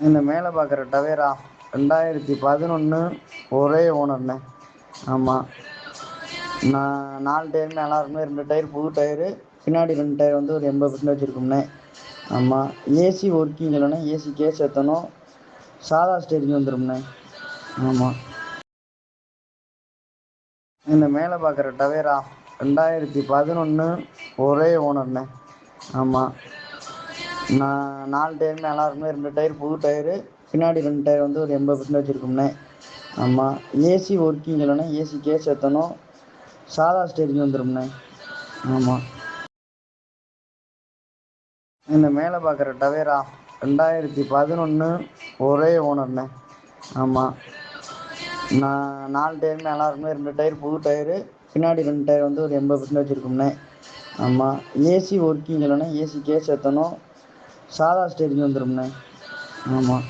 இந்த மேலே பார்க்குற டவேரா? ரெண்டாயிரத்தி பதினொன்று ஒரே ஓனர்ண்ணே. ஆமாம் நான் நாலு டயருமே எல்லாருக்குமே ரெண்டு டயர் புது டயரு. பின்னாடி ரெண்டு டயர் வந்து ஒரு எண்பது பர்சன்டேஜ் இருக்கும்ண்ணே. ஆமாம் ஏசி ஒர்க்கிங் இல்லைண்ணே. ஏசி கேஸ் ஏற்றணும் சாதா ஸ்டேரிங் வந்துரும்ண்ணே. ஆமாம் இந்த மேலே பார்க்குற டவேரா? ரெண்டாயிரத்தி பதினொன்று ஒரே ஓனர்ண்ணே. ஆமாம் நான் நாலு டயருமே நல்லா ரெண்டு டயர் புது டயரு. பின்னாடி ரெண்டு டயர் வந்து ஒரு எண்பது பர்சன்டேஜ் இருக்கும்ண்ணே ஆமாம் ஏசி ஒர்க்கிங் இல்லைண்ணே ஏசி கேஸ் ஏற்றணும் சாதா ஸ்டேரிங் வந்துரும்ண்ணே ஆமாம் இந்த மேலே பார்க்குற டவேரா ரெண்டாயிரத்தி பதினொன்று ஒரே ஓனர்ண்ணே ஆமாம் நான் நாலு டயருமே நல்லா ரெண்டு டயர் புது டயரு. பின்னாடி ரெண்டு டயர் வந்து ஒரு எண்பது பர்சன்டேஜ் இருக்கும்ண்ணே ஆமாம் ஏசி ஒர்க்கிங் இல்லைண்ணே ஏசி கேஸ் ஏற்றணும் சாதா ஸ்டேரிங் வந்துரும்ண்ணே ஆமாம்